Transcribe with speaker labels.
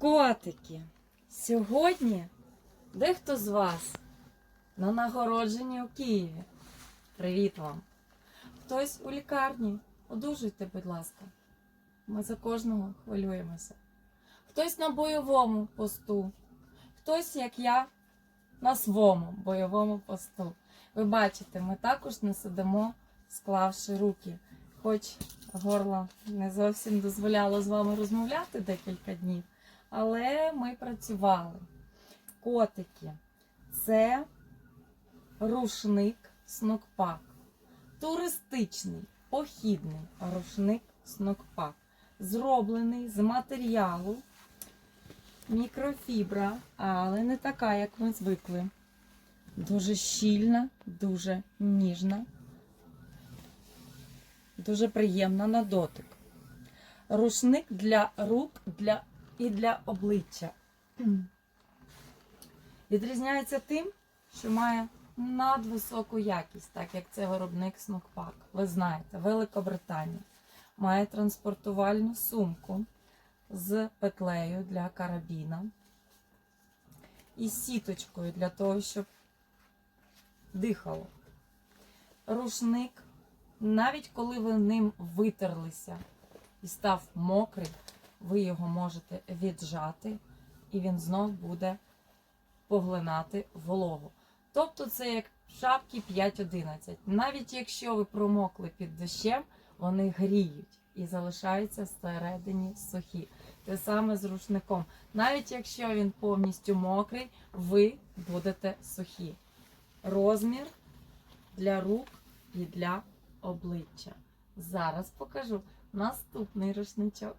Speaker 1: Котики, сьогодні дехто з вас на нагородженні у Києві. Привіт вам! Хтось у лікарні. Одужуйте, будь ласка. Ми за кожного хвилюємося. Хтось на бойовому посту, хтось, як я, на своєму бойовому посту. Ви бачите, ми також не сидимо, склавши руки. Хоч горло не зовсім дозволяло з вами розмовляти декілька днів, але ми працювали. Котики це рушник снукпак. Туристичний, похідний рушник снукпак. Зроблений з матеріалу мікрофібра, але не така, як ми звикли. Дуже щільна, дуже ніжна, дуже приємна на дотик. Рушник для рук для, і для обличчя. Відрізняється тим, що має надвисоку якість, так як це виробник Снукпак. Ви знаєте, Великобританія має транспортувальну сумку з петлею для карабіна і сіточкою для того, щоб дихало. Рушник, навіть коли ви ним витерлися і став мокрий, ви його можете віджати, і він знов буде поглинати вологу. Тобто це як шапки 5-11. Навіть якщо ви промокли під дощем, вони гріють і залишаються всередині сухі. Те саме з рушником. Навіть якщо він повністю мокрий, ви будете сухі. Розмір для рук і для обличчя. Зараз покажу наступний рушничок.